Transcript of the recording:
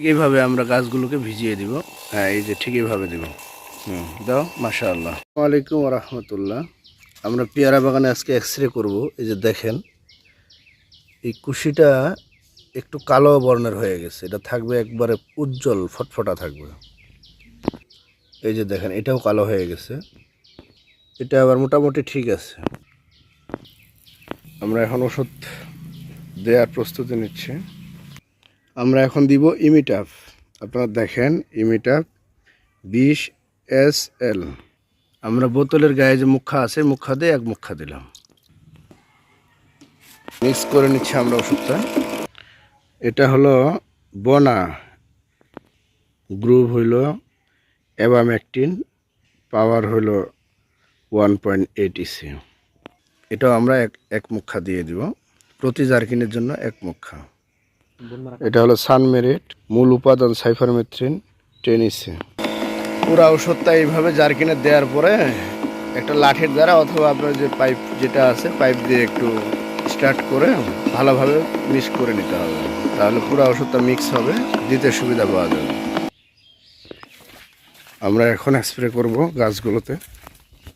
ঠিক এইভাবে আমরা গাছগুলোকে ভিজিয়ে দিব। হ্যাঁ এই যে ঠিক এইভাবে দিব। হুম, দাও মাশা আল্লাহ ওয়ালাইকুম রহমতুল্লাহ আমরা পেয়ারা বাগানে আজকে এক্স রে করব। এই যে দেখেন, এই কুশিটা একটু কালো বর্ণের হয়ে গেছে। এটা থাকবে একবারে উজ্জ্বল, ফটফটা থাকবে। এই যে দেখেন, এটাও কালো হয়ে গেছে। এটা আবার মোটামুটি ঠিক আছে। আমরা এখন ওষুধ দেওয়ার প্রস্তুতি নিচ্ছি। আমরা এখন দিব ইমিটাফ আপনারা দেখেন ইমিটাফ বিশ এস এল। আমরা বোতলের গায়ে যে মুখা আছে, মুখা দিয়ে এক মুখা দিলাম। মিক্স করে নিচ্ছি আমরা ওষুধটা। এটা হলো বনা। গ্রুপ হইল অ্যাবামেকটিন পাওয়ার হইল ওয়ান পয়েন্ট এইট ইসি এটাও আমরা এক এক মুখা দিয়ে দিব। প্রতি জার্কিনের জন্য এক মুখা। এটা হলো সানমেরিট মূল উপাদান সাইফারমেথ্রিন টেনিসে পুরা ওষুধটা এইভাবে জার্কিনে দেওয়ার পরে একটা লাঠির দ্বারা অথবা আপনার যে পাইপ যেটা আছে পাইপ দিয়ে একটু স্টার্ট করে ভালোভাবে মিক্স করে নিতে হবে। তাহলে পুরো ওষুধটা মিক্স হবে দিতে সুবিধা পাওয়া যাবে। আমরা এখন স্প্রে করব গাছগুলোতে।